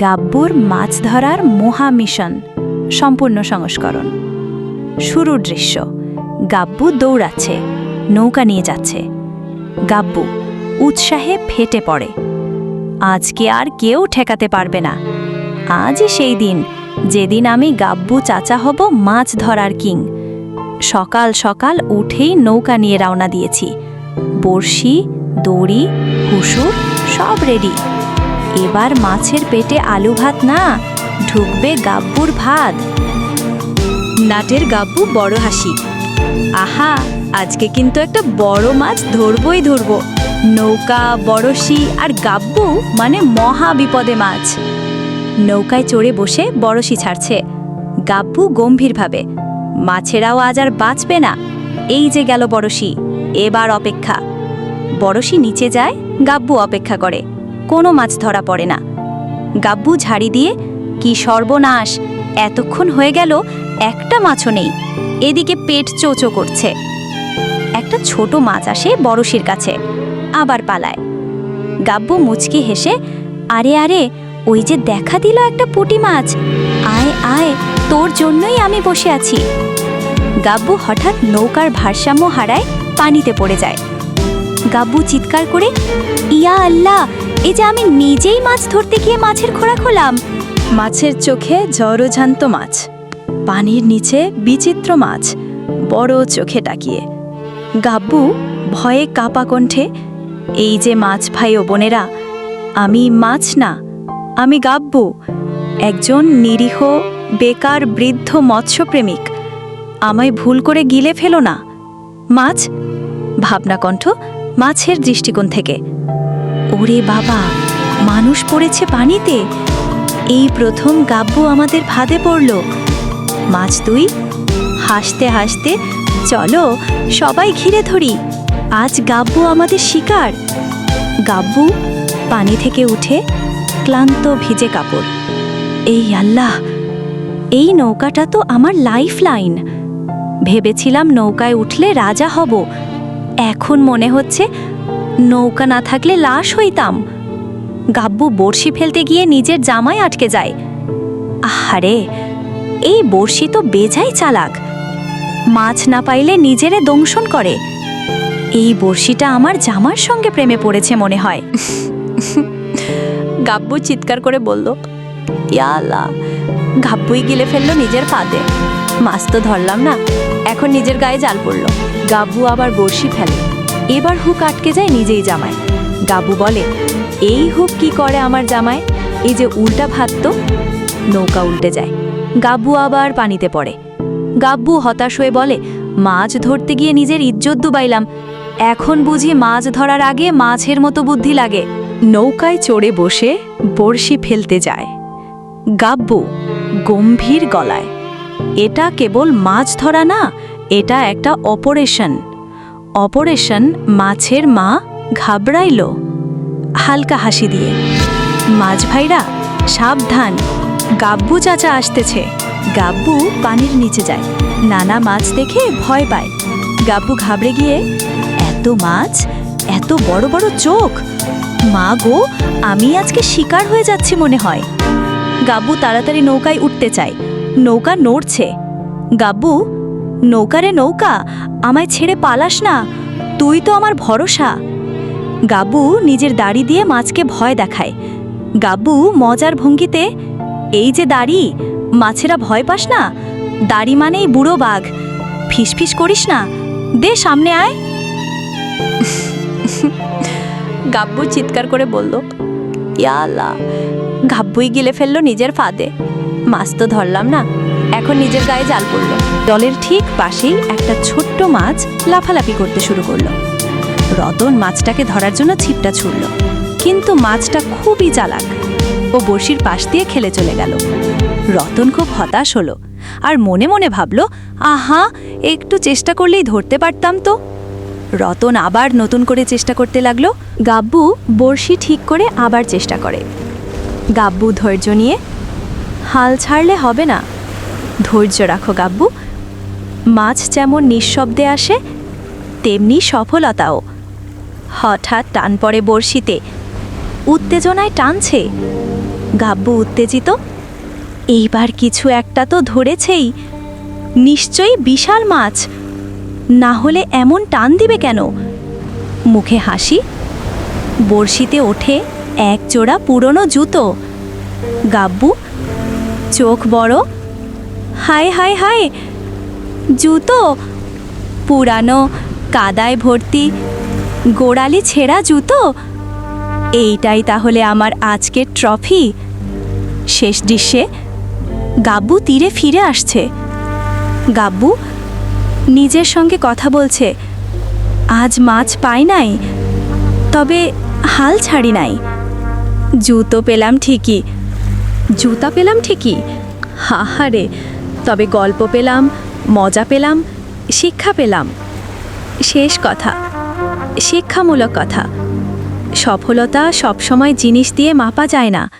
গাব্বুর মাছ ধরার মহা মিশন, সম্পূর্ণ সংস্করণ। শুরুর দৃশ্য, গাব্বু দৌড়াচ্ছে, নৌকা নিয়ে যাচ্ছে। গাব্বু উৎসাহে ফেটে পড়ে। আজকে আর কেউ ঠেকাতে পারবে না। আজই সেই দিন, যেদিন আমি গাব্বু চাচা হব মাছ ধরার কিং। সকাল সকাল উঠেই নৌকা নিয়ে রওনা দিয়েছি। বড়শি, দড়ি হুসুর সব রেডি এবার মাছের পেটে আলু ভাত না, ঢুকবে গাব্বুর ভাত। নাটের গাব্বু বড় হাসি। আহা, আজকে কিন্তু একটা বড় মাছ ধরবই ধরবো। নৌকা, বড়শি আর গাব্বু মানে মহা বিপদে মাছ। নৌকায় চড়ে বসে বড়শি ছাড়ছে। গাব্বু গম্ভীরভাবে। মাছেরাও আজ আর বাঁচবে না। এই যে গেল বড়শি, এবার অপেক্ষা। বড়শি নিচে যায়, গাব্বু অপেক্ষা করে। কোনো মাছ ধরা পড়ে না। গাব্বু ঝাড়ি দিয়ে, কি সর্বনাশ, এতক্ষণ হয়ে গেল, একটা মাছও নেই। এদিকে পেট চোচো করছে। একটা ছোট মাছ আসে বড়শির কাছে, আবার পালায়। গাব্বু মুচকি হেসে, আরে আরে, ওই যে দেখা দিল একটা পুঁটি মাছ। আয় আয়, তোর জন্যই আমি বসে আছি। গাব্বু হঠাৎ নৌকার ভারসাম্য হারায়, পানিতে পড়ে যায়। গাব্বু চিৎকার করে, ইয়া আল্লাহ এই যে আমি নিজেই মাছ ধরতে গিয়ে মাছের খোরাক হলাম। মাছের চোখে জড়োঝান্ত মাছ, পানির নিচে বিচিত্র মাছ, বড় চোখে তাকিয়ে। গাব্বু ভয়ে কাপা কণ্ঠে, এই যে মাছ ভাই ও বোনেরা, আমি মাছ না, আমি গাব্বু, একজন নিরীহ, বেকার, বৃদ্ধ মৎস্যপ্রেমিক। আমায় ভুল করে গিলে ফেলো না। মাছ? ভাবনাকণ্ঠ মাছের দৃষ্টিকোণ থেকে। ওরে বাবা, মানুষ পড়েছে পানিতে। এই প্রথম গাব্বু আমাদের ভাদে পড়ল। মাছ তুই হাসতে হাসতে, চলো সবাই ঘিরে ধরি। আজ গাব্বু আমাদের শিকার। গাব্বু পানি থেকে উঠে ক্লান্ত ভিজে কাপড়। এই আল্লাহ, এই নৌকাটা তো আমার লাইফ লাইন ভেবেছিলাম নৌকায় উঠলে রাজা হব। এখন মনে হচ্ছে নৌকা না থাকলে লাশ হইতাম। গাব্বু বড়শি ফেলতে গিয়ে নিজের জামায় আটকে যায়। আহারে, এই বড়শি তো বেজাই চালাক। মাছ না পাইলে নিজেরে দংশন করে। এই বড়শিটা আমার জামার সঙ্গে প্রেমে পড়েছে মনে হয়। গাব্বু চিৎকার করে বলল ইয়ালা গাব্বুই গিলে ফেলল নিজের ফাঁদে। মাছ তো ধরলাম না, এখন নিজের গায়ে জাল পড়ল। গাব্বু আবার বড়শি ফেলে। এবার হুক আটকে যায় নিজেই জামায়। গাব্বু বলে, এই হুক কি করে আমার জামায়? এই যে উল্টা ভাত তো। নৌকা উল্টে যায়। গাব্বু আবার পানিতে পড়ে। গাব্বু হতাশ হয়ে বলে, মাছ ধরতে গিয়ে নিজের ইজ্জত ডুবাইলাম এখন বুঝি মাছ ধরার আগে মাছের মতো বুদ্ধি লাগে। নৌকায় চড়ে বসে বড়শি ফেলতে যায়। গাব্বু গম্ভীর গলায়, এটা কেবল মাছ ধরা না, এটা একটা অপারেশন। অপারেশন মাছের মা ঘাবড়াইল। হালকা হাসি দিয়ে, মাছ ভাইরা, সাবধান। গাব্বু চাচা আসতেছে। গাব্বু পানির নিচে যায়। নানা মাছ দেখে ভয় পায়। গাব্বু ঘাবড়ে গিয়ে, এত মাছ? এত বড় বড় চোখ? মা গো, আমি আজকে শিকার হয়ে যাচ্ছি মনে হয়। গাব্বু তাড়াতাড়ি নৌকায় উঠতে চায়। নৌকা নড়ছে। গাব্বু নৌকারে নৌকা, আমায় ছেড়ে পালাস না, তুই তো আমার ভরসা। গাব্বু নিজের দাড়ি দিয়ে মাছকে ভয় দেখায়। গাব্বু মজার ভঙ্গিতে, এই যে দাড়ি, মাছেরা ভয় পাস না, দাড়ি মানেই বুড়ো বাঘ, ফিসফিস করিস না, দে সামনে আয়। গাব্বু চিৎকার করে বলল, ইয়ালা, গাব্বুই গিলে ফেলল নিজের ফাঁদে, মাছ তো ধরলাম না এখন নিজের গায়ে জাল পড়ল। জলের ঠিক পাশেই একটা ছোট্ট মাছ লাফালাফি করতে শুরু করল। রতন মাছটাকে ধরার জন্য ছিপটা ছুড়ল। কিন্তু মাছটা খুবই চালাক। ও বড়শির পাশ দিয়ে খেলে চলে গেল। রতন খুব হতাশ হলো আর মনে মনে ভাবল, আহা, একটু চেষ্টা করলেই ধরতে পারতাম তো। রতন আবার নতুন করে চেষ্টা করতে লাগল। গাব্বু বড়শি ঠিক করে আবার চেষ্টা করে। গাব্বু ধৈর্য নিয়ে, হাল ছাড়লে হবে না। ধৈর্য রাখো, গাব্বু। মাছ যেমন নিঃশব্দে আসে, তেমনি সফলতাও। হঠাৎ টান পড়ে বড়শিতে। উত্তেজনায় টানছে। গাব্বু উত্তেজিত। এইবার কিছু একটা তো ধরেছেই। নিশ্চয়ই বিশাল মাছ। না হলে এমন টান দিবে কেন? মুখে হাসি। বড়শিতে ওঠে এক জোড়া পুরনো জুতো। গাব্বু, চোখ বড়। হায় হায় হায়। জুতো, পুরানো কাদায় ভর্তি, গোড়ালি ছেঁড়া জুতো। এইটাই তাহলে আমার আজকের ট্রফি। শেষ দৃশ্যে গাব্বু তীরে ফিরে আসছে। গাব্বু নিজের সঙ্গে কথা বলছে, আজ মাছ পাই নাই, তবে হাল ছাড়ি নাই। জুতো পেলাম ঠিকই, জুতা পেলাম ঠিকই। হাহারে তবে গল্প পেলাম, মজা পেলাম, শিক্ষা পেলাম। শেষ কথা, শিক্ষামূলক কথা। সফলতা সবসময় জিনিস দিয়ে মাপা যায় না।